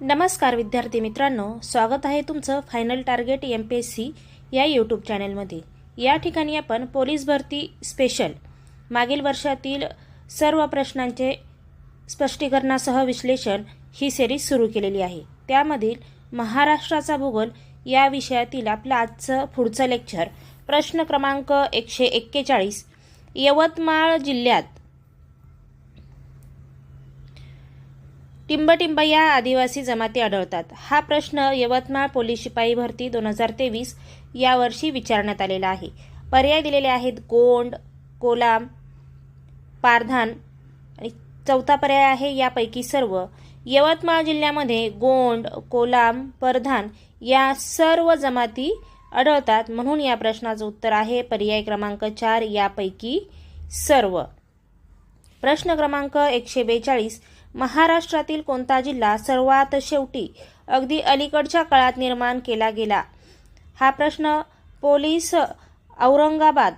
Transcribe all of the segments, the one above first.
नमस्कार विद्यार्थी मित्रांनो स्वागत आहे तुमचं final target M P S C या यूट्यूब चॅनलमध्ये या ठिकाणी आपण पोलीस भरती स्पेशल मागील वर्षातील सर्व प्रश्नांचे स्पष्टीकरणासह विश्लेषण ही सिरीज सुरू केलेली आहे. त्यामधील महाराष्ट्राचा भूगोल या विषयातील आपलं आजचं पुढचं लेक्चर प्रश्न क्रमांक एकशे एक्केचाळीस यवतमाळ जिल्ह्यात टिंबटिंब या आदिवासी जमाती आढळतात. हा प्रश्न यवतमाळ पोलीस शिपाई भरती दोन हजार तेवीस यावर्षी विचारण्यात आलेला आहे. पर्याय दिलेले आहेत गोंड कोलाम पारधान आणि चौथा पर्याय आहे यापैकी सर्व. यवतमाळ जिल्ह्यामध्ये गोंड कोलाम परधान या सर्व जमाती आढळतात म्हणून या प्रश्नाचं उत्तर आहे. पर्याय क्रमांक चार यापैकी सर्व. प्रश्न क्रमांक एकशे बेचाळीस. महाराष्ट्रातील कोणता जिल्हा सर्वात शेवटी अगदी अलीकडच्या काळात निर्माण केला गेला? हा प्रश्न पोलीस औरंगाबाद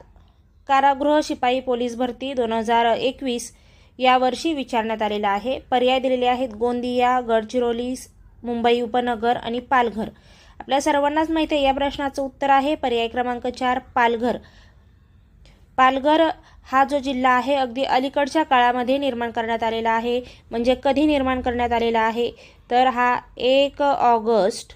कारागृह शिपाई पोलीस भरती दोन हजार एकवीस यावर्षी विचारण्यात आलेला आहे. पर्याय दिलेले आहेत गोंदिया गडचिरोली मुंबई उपनगर आणि पालघर. आपल्या सर्वांनाच माहिती आहे या प्रश्नाचं उत्तर आहे. पर्याय क्रमांक चार पालघर. पालघर हा जो जिल्हा आहे अगदी अलीकडच्या काळामध्ये निर्माण करण्यात आलेला आहे. म्हणजे कधी निर्माण करण्यात आलेला आहे? तर हा एक ऑगस्ट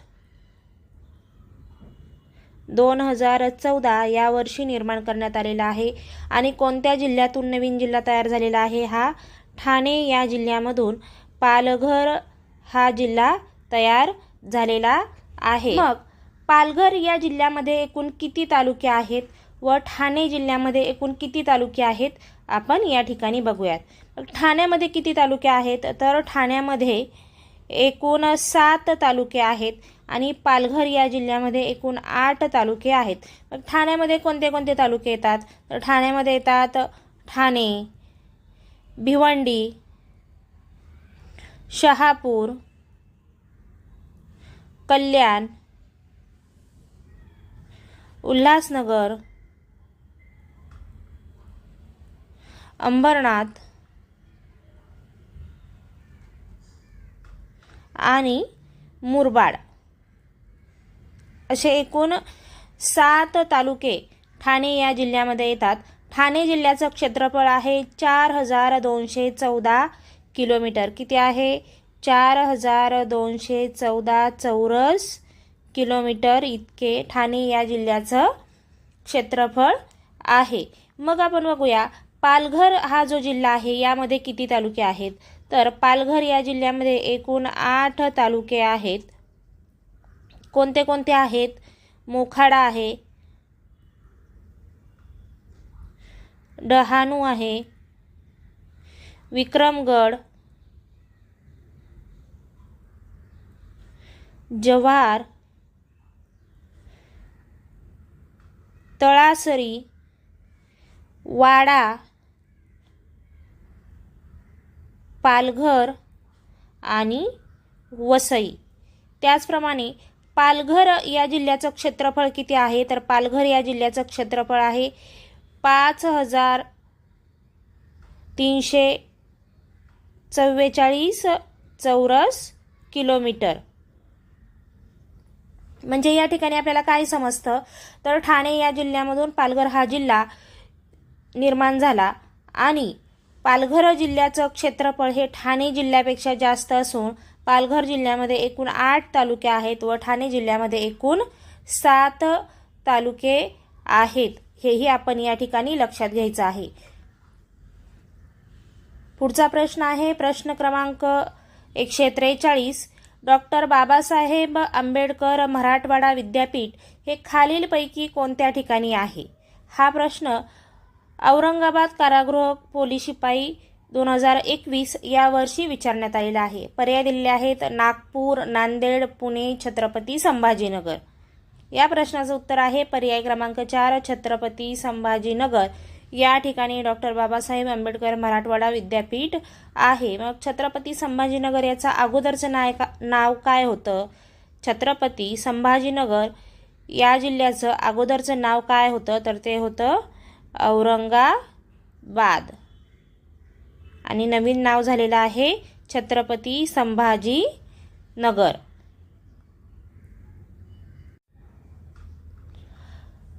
दोन हजार चौदा या वर्षी निर्माण करण्यात आलेला आहे. आणि कोणत्या जिल्ह्यातून नवीन जिल्हा तयार झालेला आहे हा? ठाणे या जिल्ह्यामधून पालघर हा जिल्हा तयार झालेला आहे. मग पालघर या जिल्ह्यामध्ये एकूण किती तालुके आहेत? व ठाणे जिल्ह्यामध्ये एकूण किती तालुके आहेत आपण या ठिकाणी बघूयात. ठाण्यामध्ये किती तालुके आहेत? तर ठाण्यामध्ये एकूण सात तालुके आहेत आणि पालघर या जिल्ह्यामध्ये एकूण आठ तालुके आहेत. मग ठाण्यामध्ये कोणते कोणते तालुके येतात? तर ठाण्यामध्ये येतात ठाणे भिवंडी शहापूर कल्याण उल्हासनगर अंबरनाथ. आणि मुरबाड. असे एकूण सात तालुके ठाणे या जिल्ह्यामध्ये येतात. ठाणे जिल्ह्याचं क्षेत्रफळ आहे चार हजार दोनशे चौदा किलोमीटर. किती आहे? चार हजार दोनशे चौदा चौरस किलोमीटर इतके ठाणे या जिल्ह्याचं क्षेत्रफळ आहे. मग आपण बघूया पालघर हा जो जिल्हा आहे यामध्ये किती तालुके आहेत? तर पालघर या जिल्ह्यामध्ये एकूण आठ तालुके आहेत. कोणते कोणते आहेत? मोखाडा आहे. डहाणू आहे. विक्रमगड. जव्हार. तळासरी. वाडा. पालघर आणि वसई. त्याचप्रमाणे पालघर या जिल्ह्याचं क्षेत्रफळ किती आहे? तर पालघर या जिल्ह्याचं क्षेत्रफळ आहे पाच हजार तीनशे चव्वेचाळीस चौरस किलोमीटर. म्हणजे या ठिकाणी आपल्याला काय समजतं? तर ठाणे या जिल्ह्यामधून पालघर हा जिल्हा निर्माण झाला आणि पालघर जिल्ह्याचं क्षेत्रफळ हे ठाणे जिल्ह्यापेक्षा जास्त असून पालघर जिल्ह्यामध्ये एकूण आठ तालुके आहेत व ठाणे जिल्ह्यामध्ये एकूण सात तालुके आहेत. हेही आपण या ठिकाणी लक्षात घ्यायचं आहे. पुढचा प्रश्न आहे प्रश्न क्रमांक एकशे त्रेचाळीस. डॉक्टर बाबासाहेब आंबेडकर मराठवाडा विद्यापीठ हे खालीलपैकी कोणत्या ठिकाणी आहे? हा प्रश्न औरंगाबाद कारागृह पोलीस शिपाई दोन हजार एकवीस या वर्षी विचारण्यात आलेला आहे. पर्याय दिलेले आहेत नागपूर नांदेड पुणे छत्रपती संभाजीनगर. या प्रश्नाचं उत्तर आहे पर्याय क्रमांक चार छत्रपती संभाजीनगर. या ठिकाणी डॉक्टर बाबासाहेब आंबेडकर मराठवाडा विद्यापीठ आहे. मग छत्रपती संभाजीनगर याचं अगोदरचं नाय का नाव काय होतं? छत्रपती संभाजीनगर या जिल्ह्याचं अगोदरचं नाव काय होतं? तर ते होतं औरंगाबाद. आणि नवीन नाव झालेलं आहे छत्रपती संभाजी नगर.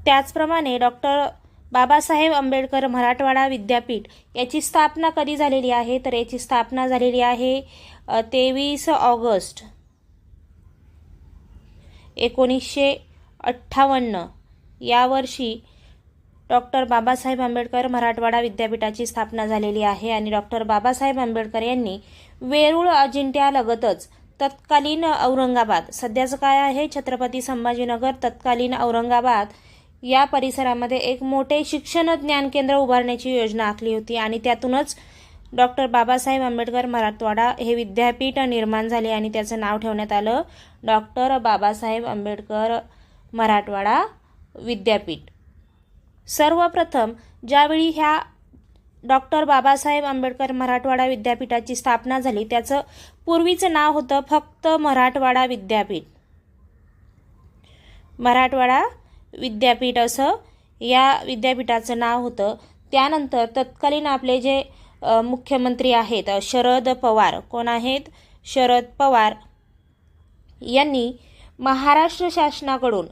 त्याचप्रमाणे डॉक्टर बाबासाहेब आंबेडकर मराठवाडा विद्यापीठ याची स्थापना कधी झालेली आहे? तर याची स्थापना झालेली आहे तेवीस ऑगस्ट एकोणीसशे अठ्ठावन्न. यावर्षी डॉक्टर बाबासाहेब आंबेडकर मराठवाडा विद्यापीठाची स्थापना झालेली आहे आणि डॉक्टर बाबासाहेब आंबेडकर यांनी वेरूळ अजिंठ्यालगतच तत्कालीन औरंगाबाद सध्याचं काय आहे छत्रपती संभाजीनगर तत्कालीन औरंगाबाद या परिसरामध्ये एक मोठे शिक्षण ज्ञान केंद्र उभारण्याची योजना आखली होती आणि त्यातूनच डॉक्टर बाबासाहेब आंबेडकर मराठवाडा हे विद्यापीठ निर्माण झाले आणि त्याचं नाव ठेवण्यात आलं डॉक्टर बाबासाहेब आंबेडकर मराठवाडा विद्यापीठ. सर्वप्रथम ज्यावेळी ह्या डॉक्टर बाबासाहेब आंबेडकर मराठवाडा विद्यापीठाची स्थापना झाली त्याचं पूर्वीचं नाव होतं फक्त मराठवाडा विद्यापीठ. मराठवाडा विद्यापीठ असं या विद्यापीठाचं नाव होतं. त्यानंतर तत्कालीन आपले जे मुख्यमंत्री आहेत शरद पवार. कोण आहेत? शरद पवार यांनी महाराष्ट्र शासनाकडून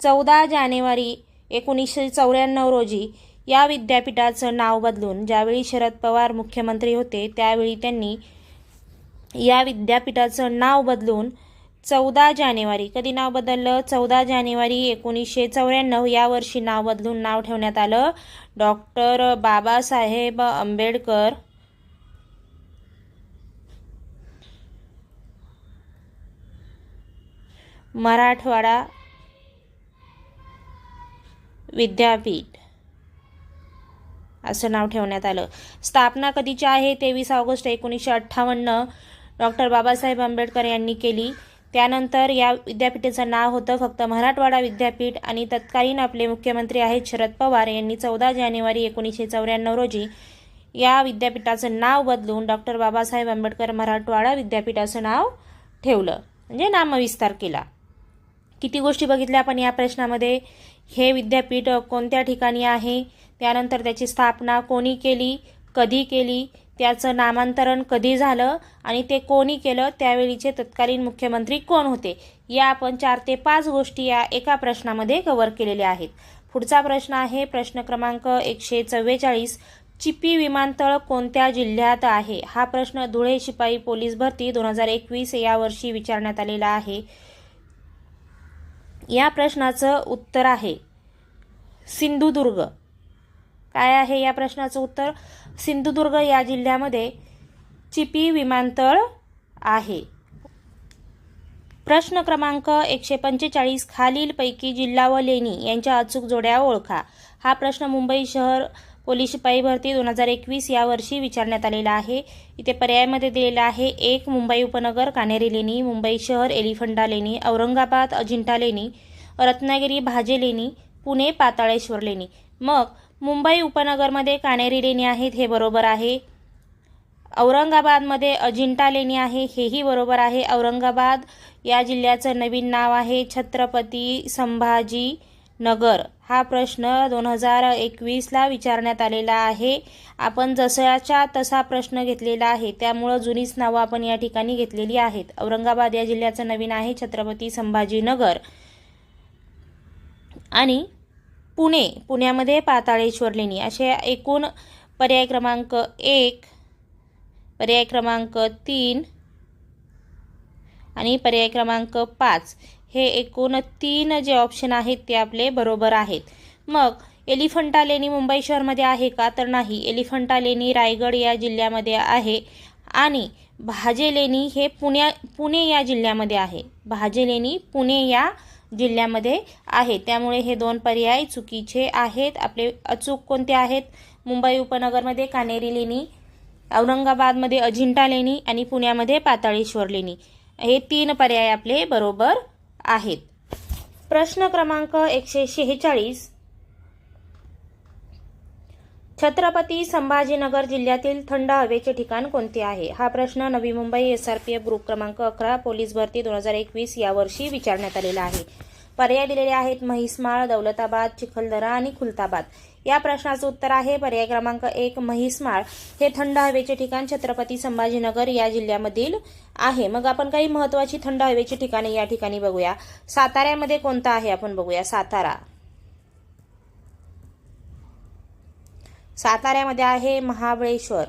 चौदा जानेवारी एकोणीसशे चौऱ्याण्णव रोजी या विद्यापीठाचं नाव बदलून ज्यावेळी शरद पवार मुख्यमंत्री होते त्यावेळी त्यांनी या विद्यापीठाचं नाव बदलून चौदा जानेवारी कधी नाव बदललं? चौदा जानेवारी एकोणीसशे चौऱ्याण्णव या वर्षी नाव बदलून नाव ठेवण्यात आलं. डॉक्टर बाबासाहेब आंबेडकर मराठवाडा विद्यापीठ. असं नाव ठेवण्यात आलं. स्थापना कधीची आहे? तेवीस ऑगस्ट एकोणीसशे अठ्ठावन्न. डॉक्टर बाबासाहेब आंबेडकर यांनी केली. त्यानंतर या विद्यापीठाचं नाव होतं फक्त मराठवाडा विद्यापीठ आणि तत्कालीन आपले मुख्यमंत्री आहेत शरद पवार यांनी चौदा जानेवारी एकोणीसशे चौऱ्याण्णव रोजी या विद्यापीठाचं नाव बदलून डॉक्टर बाबासाहेब आंबेडकर मराठवाडा विद्यापीठ असं नाव ठेवलं. म्हणजे नामविस्तार केला. किती गोष्टी बघितल्या आपण या प्रश्नामध्ये? हे विद्यापीठ कोणत्या ठिकाणी आहे? त्यानंतर त्याची स्थापना कोणी केली? कधी केली? त्याचं नामांतरण कधी झालं? आणि ते कोणी केलं? त्यावेळीचे तत्कालीन मुख्यमंत्री कोण होते? या आपण चार ते पाच गोष्टी या एका प्रश्नामध्ये कव्हर केलेल्या आहेत. पुढचा प्रश्न आहे प्रश्न क्रमांक एकशे चव्वेचाळीस. चिपी विमानतळ कोणत्या जिल्ह्यात आहे? हा प्रश्न धुळे शिपाई पोलीस भरती दोन हजार एकवीस या वर्षी विचारण्यात आलेला आहे. या प्रश्नाचं उत्तर आहे. सिंधुदुर्ग. काय आहे या प्रश्नाचं उत्तर? सिंधुदुर्ग या जिल्ह्यामध्ये चिपी विमानतळ आहे. प्रश्न क्रमांक एकशे पंचेचाळीस खालीलपैकी जिल्हा व लेणी यांच्या अचूक जोड्या ओळखा. हा प्रश्न मुंबई शहर पोलीस शिपाई भरती दोन हजार एकवीस या वर्षी विचारण्यात आलेला आहे. इथे पर्यायामध्ये दिलेला आहे एक मुंबई उपनगर कानेरी लेणी मुंबई शहर एलिफंटा लेणी औरंगाबाद अजिंठा लेणी रत्नागिरी भाजे लेणी पुणे पाताळेश्वर लेणी. मग मुंबई उपनगरमध्ये कानेरी लेणी आहेत हे बरोबर आहे. औरंगाबादमध्ये अजिंठा लेणी आहे हेही बरोबर आहे. औरंगाबाद या जिल्ह्याचं नवीन नाव आहे छत्रपती संभाजी नगर हा प्रश्न दोन हजार एकवीसला विचारण्यात आलेला आहे. आपण जसाच्या तसा प्रश्न घेतलेला आहे. त्यामुळं जुनीच नावं आपण या ठिकाणी घेतलेली आहेत. औरंगाबाद या जिल्ह्याचं नवीन आहे छत्रपती संभाजीनगर. आणि पुणे पुण्यामध्ये पाताळेश्वर लेणी असे एकूण पर्याय क्रमांक एक पर्याय क्रमांक तीन आणि पर्याय क्रमांक पाच. हे एकूण तीन जे ऑप्शन आहेत ते आपले बरोबर आहेत. मग एलिफंटा लेणी मुंबई शहरमध्ये आहे का? तर नाही. एलिफंटा लेणी रायगड या जिल्ह्यामध्ये आहे आणि भाजे लेणी हे पुण्या पुणे या जिल्ह्यामध्ये आहे. भाजे लेणी पुणे या जिल्ह्यामध्ये आहे. त्यामुळे हे दोन पर्याय चुकीचे आहेत. आपले अचूक कोणते आहेत? मुंबई उपनगरमध्ये कानेरी लेणी औरंगाबादमध्ये अजिंठा लेणी आणि पुण्यामध्ये पाताळेश्वर लेणी. हे तीन पर्याय आपले बरोबर आहेत. प्रश्न क्रमांक एकशे शेहेचाळीस. छत्रपती संभाजीनगर जिल्ह्यातील थंड हवेचे ठिकाण कोणते आहे? हा प्रश्न Navi Mumbai S R P F group क्रमांक अकरा पोलीस भरती दोन हजार एकवीस या वर्षी विचारण्यात आलेला आहे. पर्याय दिलेले आहेत म्हैसमाळ दौलताबाद चिखलदरा आणि खुलताबाद. या प्रश्नाचं उत्तर आहे. पर्याय क्रमांक एक म्हैसमाळ. हे थंड हवेचे ठिकाण छत्रपती संभाजीनगर या जिल्ह्यामधील आहे. मग आपण काही महत्वाची थंड हवेची ठिकाणे या ठिकाणी बघूया. साताऱ्यामध्ये कोणतं आहे? आपण बघूया. सातारा. साताऱ्यामध्ये आहे महाबळेश्वर.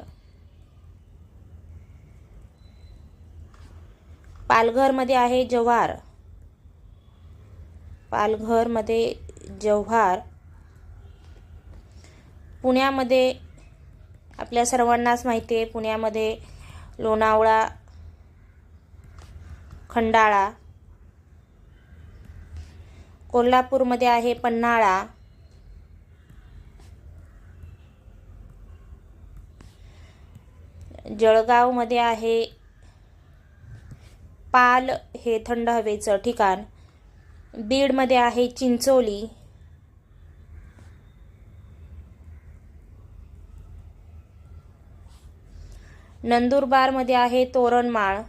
पालघरमध्ये आहे जव्हार. पालघरमध्ये जव्हार. पुण्यामध्ये आपल्या सर्वांनाच माहिती आहे पुण्यामध्ये लोणावळा खंडाळा कोल्हापूरमध्ये आहे पन्हाळा जळगावमध्ये आहे पाल हे थंड हवेचं ठिकाण बीडमध्ये आहे चिंचोली नंदुरबारमध्ये आहे तोरणमाळ.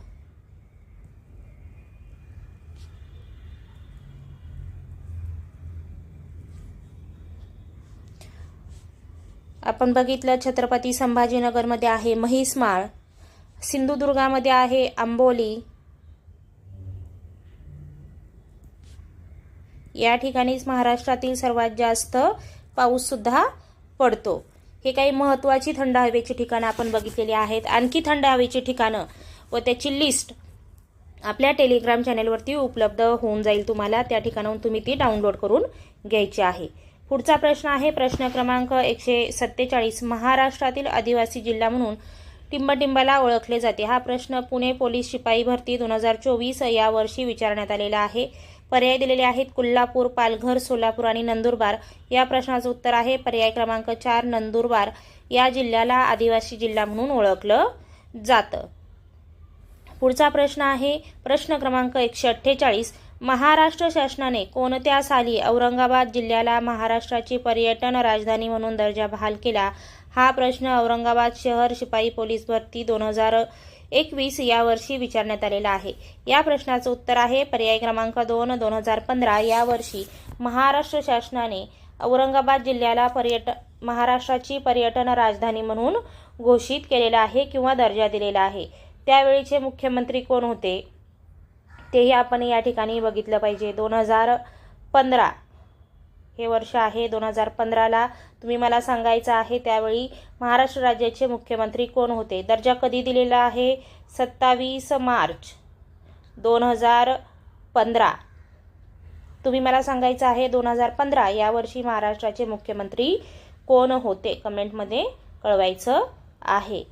आपण बघितलं छत्रपती संभाजीनगरमध्ये आहे म्हैसमाळ. सिंधुदुर्गामध्ये आहे आंबोली. या ठिकाणीच महाराष्ट्रातील सर्वात जास्त पाऊस सुद्धा पडतो. हे काही महत्त्वाची थंड हवेची ठिकाणं आपण बघितलेली आहेत. आणखी थंड हवेची ठिकाणं व त्याची लिस्ट आपल्या टेलिग्राम चॅनेलवरती उपलब्ध होऊन जाईल तुम्हाला. त्या ठिकाणाहून तुम्ही ती डाउनलोड करून घ्यायची आहे. पुढचा प्रश्न आहे प्रश्न क्रमांक एकशे सत्तेचाळीस. महाराष्ट्रातील आदिवासी जिल्हा म्हणून टिंबटिंबाला ओळखले जाते. हा प्रश्न पुणे पोलीस शिपाई भरती दोन हजार चोवीस या वर्षी विचारण्यात आलेला आहे. पर्याय दिलेले आहेत. कोल्हापूर पालघर सोलापूर आणि नंदुरबार. या प्रश्नाचं उत्तर आहे. पर्याय क्रमांक चार नंदुरबार. या जिल्ह्याला आदिवासी जिल्हा म्हणून ओळखलं जातं. पुढचा प्रश्न आहे. प्रश्न क्रमांक एकशे अठ्ठेचाळीस. महाराष्ट्र शासनाने कोणत्या साली औरंगाबाद जिल्ह्याला महाराष्ट्राची पर्यटन राजधानी म्हणून दर्जा बहाल केला? हा प्रश्न औरंगाबाद शहर शिपाई पोलीस भरती दोन हजार एकवीस यावर्षी विचारण्यात आलेला आहे. या प्रश्नाचं उत्तर आहे पर्याय क्रमांक दोन दोन हजार पंधरा या वर्षी महाराष्ट्र शासनाने औरंगाबाद जिल्ह्याला पर्यटन महाराष्ट्राची पर्यटन राजधानी म्हणून घोषित केलेला आहे किंवा दर्जा दिलेला आहे. त्यावेळीचे मुख्यमंत्री कोण होते? तेही आपण या ठिकाणी बघितलं पाहिजे. दोन हजार पंधरा हे वर्ष आहे दोन हजार पंधराला. तुम्ही मला सांगायचं आहे त्यावेळी महाराष्ट्र राज्याचे मुख्यमंत्री कोण होते? दर्जा कधी दिलेला आहे? सत्तावीस मार्च दोन हजार पंधरा. तुम्ही मला सांगायचं आहे दोन हजार पंधरा यावर्षी महाराष्ट्राचे मुख्यमंत्री कोण होते? कमेंटमध्ये कळवायचं आहे.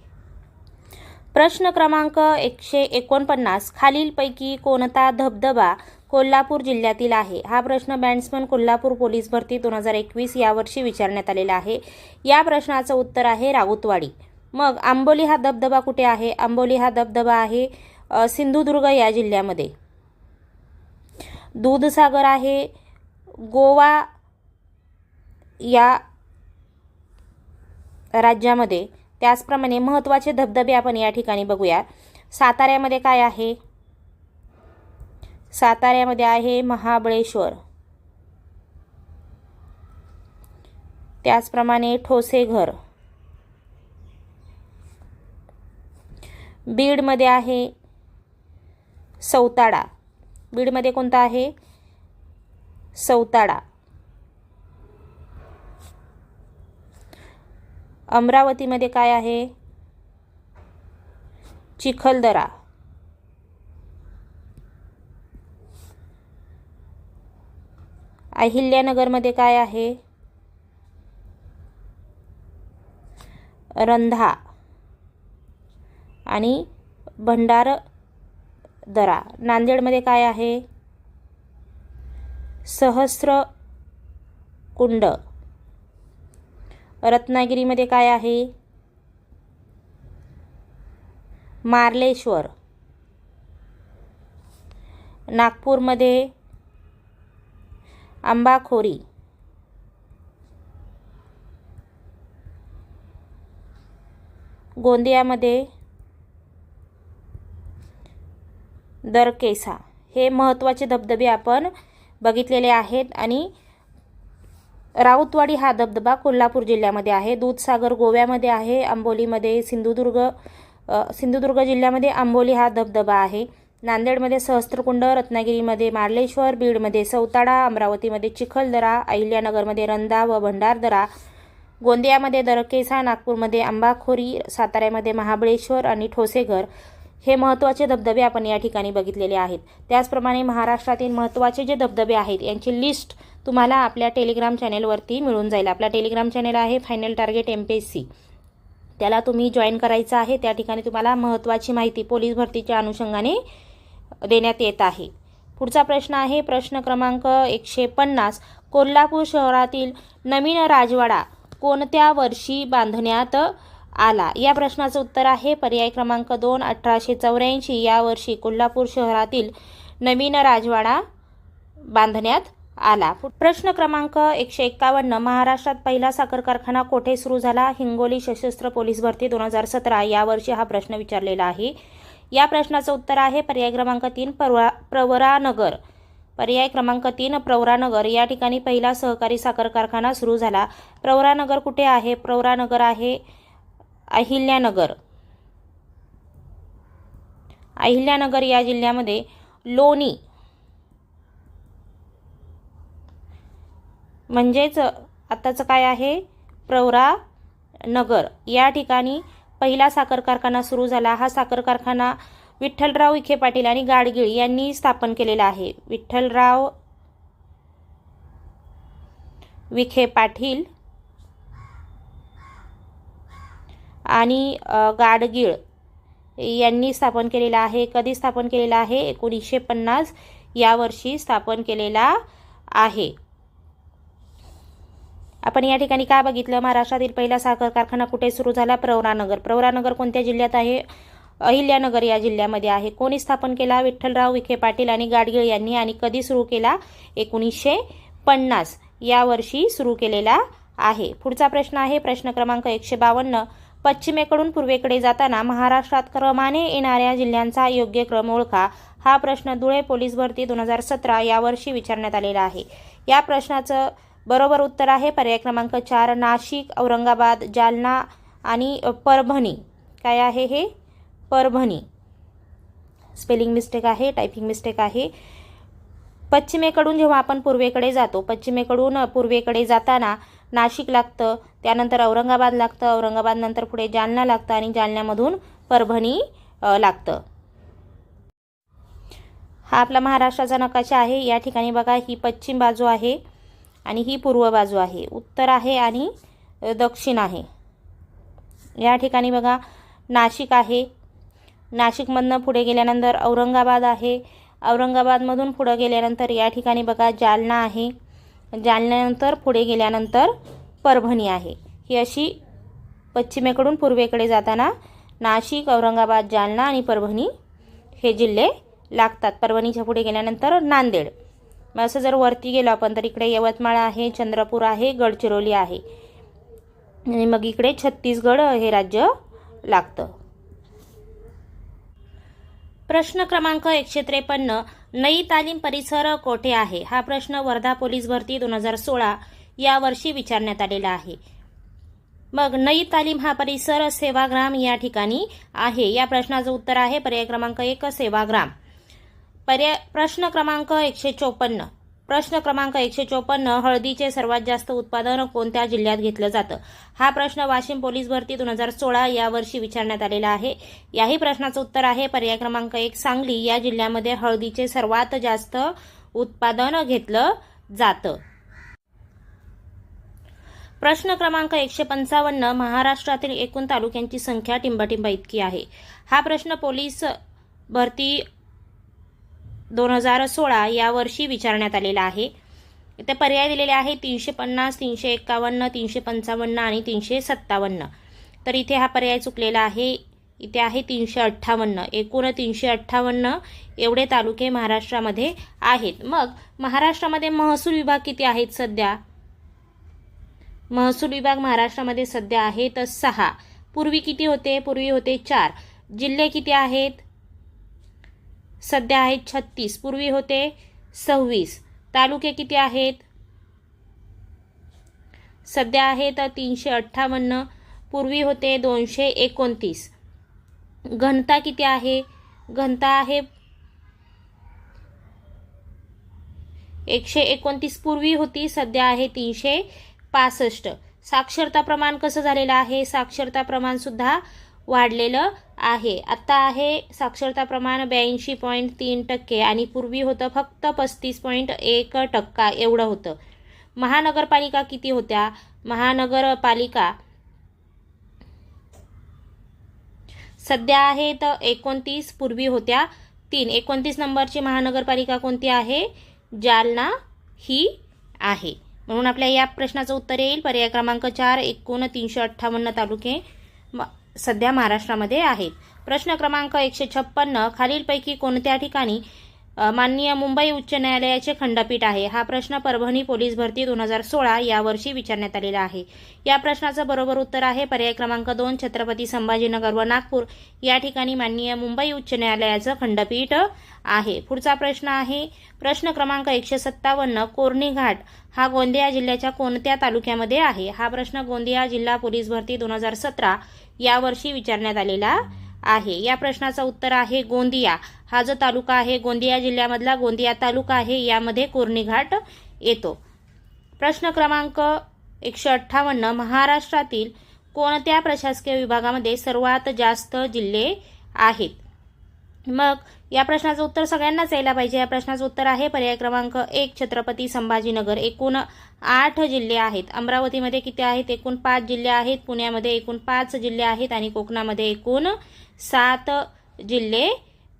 प्रश्न क्रमांक एकशे एकोणपन्नास. खालीलपैकी कोणता धबधबा कोल्हापूर जिल्ह्यातील आहे. हा प्रश्न बॅट्समन कोल्हापूर पोलीस भरती दोन हजार एकवीस यावर्षी विचारण्यात आलेला आहे. या प्रश्नाचं उत्तर आहे राऊतवाडी. मग आंबोली हा धबधबा कुठे आहे? आंबोली हा धबधबा आहे सिंधुदुर्ग या जिल्ह्यामध्ये. दूधसागर आहे गोवा या राज्यामध्ये. त्याचप्रमाणे महत्त्वाचे धबधबे आपण या ठिकाणी बघूया. साताऱ्यामध्ये काय आहे? साताऱ्यामध्ये आहे महाबळेश्वर. त्याचप्रमाणे ठोसेघर. बीडमध्ये आहे सौताडा. बीडमध्ये कोणता आहे? सौताडा. अमरावतीमध्ये काय आहे? चिखलदरा. अहिल्यानगरमध्ये काय आहे? रंधा आणि भंडारदरा नांदेडमध्ये काय आहे? सहस्र कुंड. रत्नागिरीमध्ये काय आहे? मार्लेश्वर. नागपूरमध्ये आंबाखोरी. गोंदियामध्ये दरकेसा हे महत्त्वाचे धबधबे आपण बघितलेले आहेत आणि राऊतवाडी हा धबधबा कोल्हापूर जिल्ह्यामध्ये आहे. दूधसागर गोव्यामध्ये आहे आंबोलीमध्ये सिंधुदुर्ग सिंधुदुर्ग जिल्ह्यामध्ये आंबोली हा धबधबा आहे. नांदेडमध्ये सहस्त्रकुंड रत्नागिरीमध्ये मार्लेश्वर बीडमध्ये सौताडा अमरावतीमध्ये चिखलदरा अहिल्यानगरमध्ये रंधा व भंडारदरा गोंदियामध्ये दरकेसा नागपूरमध्ये आंबाखोरी साताऱ्यामध्ये महाबळेश्वर आणि ठोसेघर हे महत्त्वाचे धबधबे आपण या ठिकाणी बघितलेले आहेत. त्याचप्रमाणे महाराष्ट्रातील महत्त्वाचे जे धबधबे आहेत यांची लिस्ट तुम्हाला आपल्या टेलिग्राम चॅनेलवरती मिळून जाईल. आपला टेलिग्राम चॅनेल आहे final target M P S C त्याला तुम्ही जॉईन करायचं आहे. त्या ठिकाणी तुम्हाला महत्त्वाची माहिती पोलीस भरतीच्या अनुषंगाने देण्यात येत आहे. पुढचा प्रश्न आहे प्रश्न क्रमांक एकशे पन्नास कोल्हापूर शहरातील नवीन राजवाडा कोणत्या वर्षी बांधण्यात आला? या प्रश्नाचं उत्तर आहे पर्याय क्रमांक दोन अठराशे चौऱ्याऐंशी. या वर्षी कोल्हापूर शहरातील नवीन राजवाडा बांधण्यात आला. प्रश्न क्रमांक एकशे एक्कावन्न महाराष्ट्रात पहिला साखर कारखाना कोठे सुरू झाला? हिंगोली सशस्त्र पोलीस भरती दोन हजार सतरा. यावर्षी हा प्रश्न विचारलेला आहे. या प्रश्नाचं उत्तर आहे पर्याय क्रमांक तीन परवा प्रवरानगर पर्याय क्रमांक तीन प्रवरानगर या ठिकाणी पहिला सहकारी साखर कारखाना सुरू झाला. प्रवरानगर कुठे आहे? प्रवरानगर आहे अहिल्यानगर अहिल्यानगर या जिल्ह्यामध्ये लोणी म्हणजेच आत्ताचं काय आहे? प्रवरा नगर. या ठिकाणी पहिला साखर कारखाना सुरू झाला. हा साखर कारखाना विठ्ठलराव विखे पाटील आणि गाडगीळ यांनी स्थापन केलेला आहे. विठ्ठलराव विखे पाटील आणि गाडगिळ गाडगीळ यांनी स्थापन केलेला आहे. कधी स्थापन केलेला आहे? एकोणीसशे पन्नास या वर्षी स्थापन केलेला आहे. आपण या ठिकाणी का बघितलं? महाराष्ट्रातील पहिला साखर कारखाना कुठे सुरू झाला? प्रवरानगर प्रवरानगर कोणत्या जिल्ह्यात आहे? अहिल्यानगर या जिल्ह्यामध्ये आहे. कोणी स्थापन केला? विठ्ठलराव विखे पाटील आणि गाडगीळ यांनी आणि कधी सुरू केला? एकोणीसशे पन्नास या वर्षी सुरू केलेला आहे. पुढचा प्रश्न आहे प्रश्न क्रमांक एकशे बावन्न. पश्चिमेकडून पूर्वेकडे जाताना महाराष्ट्रात क्रमाने येणाऱ्या जिल्ह्यांचा योग्य क्रम ओळखा. हा प्रश्न धुळे पोलीस भरती दोन हजार सतरा यावर्षी विचारण्यात आलेला आहे. या प्रश्नाचं बरोबर उत्तर आहे. पर्याय क्रमांक चार नाशिक औरंगाबाद जालना आणि परभणी. काय आहे हे? परभणी. स्पेलिंग मिस्टेक आहे टायपिंग मिस्टेक आहे. पश्चिमेकडून जेव्हा आपण पूर्वेकडे जातो पश्चिमेकडून पूर्वेकडे जाताना नाशिक लागतं त्यानंतर औरंगाबाद लागतं औरंगाबाद नंतर पुढे जालना लागतं आणि जालन्यामधून परभणी लागतं. हा आपला महाराष्ट्राचा नकाशा आहे. या ठिकाणी बघा ही पश्चिम बाजू आहे. आणि ही पूर्व बाजू आहे. उत्तर आहे आणि दक्षिण आहे. या ठिकाणी बघा नाशिक आहे. नाशिकमधनं पुढे गेल्यानंतर औरंगाबाद आहे. औरंगाबादमधून पुढं गेल्यानंतर या ठिकाणी बघा जालना आहे. जालन्यानंतर पुढे गेल्यानंतर परभणी आहे. ही अशी पश्चिमेकडून पूर्वेकडे जाताना नाशिक औरंगाबाद जालना आणि परभणी हे जिल्हे लागतात. परभणीच्या पुढे गेल्यानंतर नांदेड. मग असं जर वरती गेलो आपण तर इकडे यवतमाळ आहे चंद्रपूर आहे गडचिरोली आहे. आणि मग इकडे छत्तीसगड हे राज्य लागतं. प्रश्न क्रमांक एकशे त्रेपन्न नई तालीम परिसर कोठे आहे? हा प्रश्न वर्धा पोलीस भरती दोन हजार सोळा या वर्षी विचारण्यात आलेला आहे. मग नई तालीम हा परिसर सेवाग्राम या ठिकाणी आहे. या प्रश्नाचं उत्तर आहे. पर्याय क्रमांक एक सेवाग्राम. पर्याय प्रश्न क्रमांक एकशे चोपन्न. प्रश्न क्रमांक एकशे चोपन्न हळदीचे सर्वात जास्त उत्पादन कोणत्या जिल्ह्यात घेतलं जातं? हा प्रश्न वाशिम पोलीस भरती दोन हजार सोळा या वर्षी विचारण्यात आलेला आहे. याही प्रश्नाचं उत्तर आहे पर्याय क्रमांक एक सांगली या जिल्ह्यामध्ये हळदीचे सर्वात जास्त उत्पादन घेतलं जातं. प्रश्न क्रमांक एकशे पंचावन्न महाराष्ट्रातील एकूण तालुक्यांची संख्या टिंबाटिंबा इतकी आहे. हा प्रश्न पोलीस भरती दोन हजार सोळा यावर्षी विचारण्यात आलेला आहे. इथे पर्याय दिलेले आहे तीनशे पन्नास तीनशे एक्कावन्न तीनशे पंचावन्न आणि तीनशे सत्तावन्न. तर इथे हा पर्याय चुकलेला आहे. इथे आहे तीनशे अठ्ठावन्न. एकूण तीनशे अठ्ठावन्न एवढे तालुके महाराष्ट्रामध्ये आहेत. मग महाराष्ट्रामध्ये महसूल विभाग किती आहेत सध्या? महसूल विभाग महाराष्ट्रामध्ये सध्या आहेत सहा. पूर्वी किती होते? पूर्वी होते चार. जिल्हे किती आहेत? सध्या आहेत छत्तीस. पूर्वी होते सव्वीस. तालुके किती आहेत? सध्या आहेत तीनशे अठ्ठावन्न. पूर्वी होते दोनशे एकोणतीस. घनता किती आहे? घनता आहे एकशे एकोणतीस. पूर्वी होती सध्या आहे तीनशे पासष्ट. साक्षरता प्रमाण कसं झालेलं आहे? साक्षरता प्रमाणसुद्धा वाढलेलं आहे. आत्ता आहे साक्षरता प्रमाण ब्याऐंशी पॉईंट तीन टक्के आणि पूर्वी होतं फक्त पस्तीस पॉईंट एक टक्का एवढं होतं. महानगरपालिका किती होत्या? महानगरपालिका सध्या आहे तर एकोणतीस पूर्वी होत्या तीन. एकोणतीस नंबरची महानगरपालिका कोणती आहे? जालना ही आहे. म्हणून आपल्या या प्रश्नाचं उत्तर येईल. पर्याय क्रमांक चार एकूण तीनशे अठ्ठावन्न तालुके. सध्या महाराष्ट्रामध्ये आहेत. प्रश्न क्रमांक एकशे छप्पन्न खालीलपैकी कोणत्या ठिकाणी माननीय मुंबई उच्च न्यायालयाचे खंडपीठ आहे. हा प्रश्न परभणी पोलीस भरती दोन हजार सोळा यावर्षी विचारण्यात आलेला आहे. या प्रश्नाचं बरोबर उत्तर आहे पर्याय क्रमांक दोन छत्रपती संभाजीनगर व नागपूर. या ठिकाणी माननीय मुंबई उच्च न्यायालयाचं खंडपीठ आहे. पुढचा प्रश्न आहे प्रश्न क्रमांक एकशे सत्तावन्न कोरणी घाट. हा गोंदिया जिल्ह्याच्या कोणत्या तालुक्यामध्ये आहे? हा प्रश्न गोंदिया जिल्हा पोलीस भरती दोन हजार सतरा यावर्षी विचारण्यात आलेला आहे. या प्रश्नाचं उत्तर आहे गोंदिया. हा जो तालुका आहे गोंदिया जिल्ह्यामधला गोंदिया तालुका आहे यामध्ये कुर्णीघाट येतो. प्रश्न क्रमांक एकशे अठ्ठावन्न महाराष्ट्रातील कोणत्या प्रशासकीय विभागामध्ये सर्वात जास्त जिल्हे आहेत? मग या प्रश्नाचं उत्तर सगळ्यांनाच यायला पाहिजे. या प्रश्नाचं उत्तर आहे पर्याय क्रमांक एक छत्रपती संभाजीनगर. एकूण आठ जिल्हे आहेत. अमरावतीमध्ये किती आहेत? एकूण पाच जिल्हे आहेत. पुण्यामध्ये एकूण पाच जिल्हे आहेत आणि कोकणामध्ये एकूण सात जिल्हे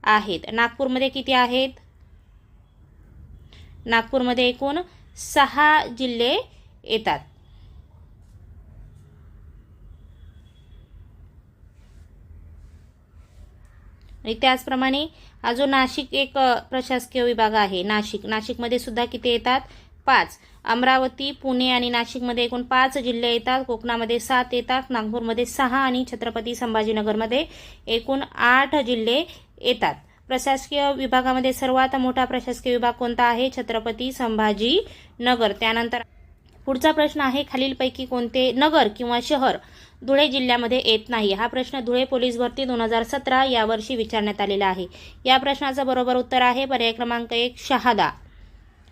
आहेत. नागपूरमध्ये किती आहेत? नागपूरमध्ये एकूण सहा जिल्हे येतात. आणि त्याचप्रमाणे अजून जो नाशिक एक प्रशासकीय विभाग आहे नाशिक. नाशिकमध्ये सुद्धा किती येतात? पाच. अमरावती पुणे आणि नाशिकमध्ये एकूण पाच जिल्हे येतात. कोकणामध्ये सात येतात. नागपूरमध्ये सहा आणि छत्रपती संभाजीनगरमध्ये एकूण आठ जिल्हे येतात. प्रशासकीय विभागामध्ये सर्वात मोठा प्रशासकीय विभाग कोणता आहे? छत्रपती संभाजी नगर त्यानंतर पुढचा प्रश्न आहे खालीलपैकी कोणते नगर किंवा शहर धुळे जिल्ह्यामध्ये येत नाही. हा प्रश्न धुळे पोलीस भरती दोन हजार सतरा यावर्षी विचारण्यात आलेला आहे. या प्रश्नाचं बरोबर उत्तर आहे पर्याय क्रमांक एक शहादा.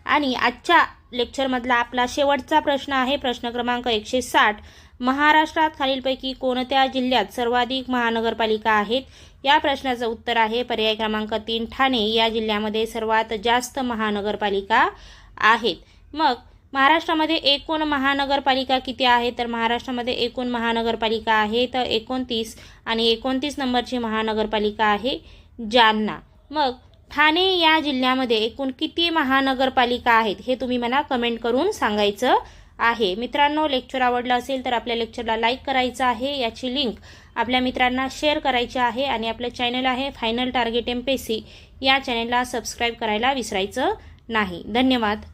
आणि आजच्या लेक्चरमधला आपला शेवटचा प्रश्न आहे. प्रश्न क्रमांक एकशे साठ. महाराष्ट्रात खालीलपैकी कोणत्या जिल्ह्यात सर्वाधिक महानगरपालिका आहेत? या प्रश्नाचं उत्तर आहे पर्याय क्रमांक तीन ठाणे. या जिल्ह्यामध्ये सर्वात जास्त महानगरपालिका आहेत. मग महाराष्ट्रामध्ये एकूण महानगरपालिका किती आहे? तर महाराष्ट्रामध्ये एकूण महानगरपालिका आहे तर एकोणतीस आणि एकोणतीस नंबरची महानगरपालिका आहे जालना. मग ठाणे या जिल्ह्यामध्ये एकूण किती महानगरपालिका आहेत हे तुम्ही मला कमेंट करून सांगायचं आहे. मित्रांनो लेक्चर आवडलं असेल तर आपल्या लेक्चरला लाईक करायचं आहे. याची लिंक आपल्या मित्रांना शेअर करायची आहे आणि आपलं चॅनल आहे फायनल टार्गेट एम या चॅनलला सबस्क्राईब करायला विसरायचं नाही. धन्यवाद.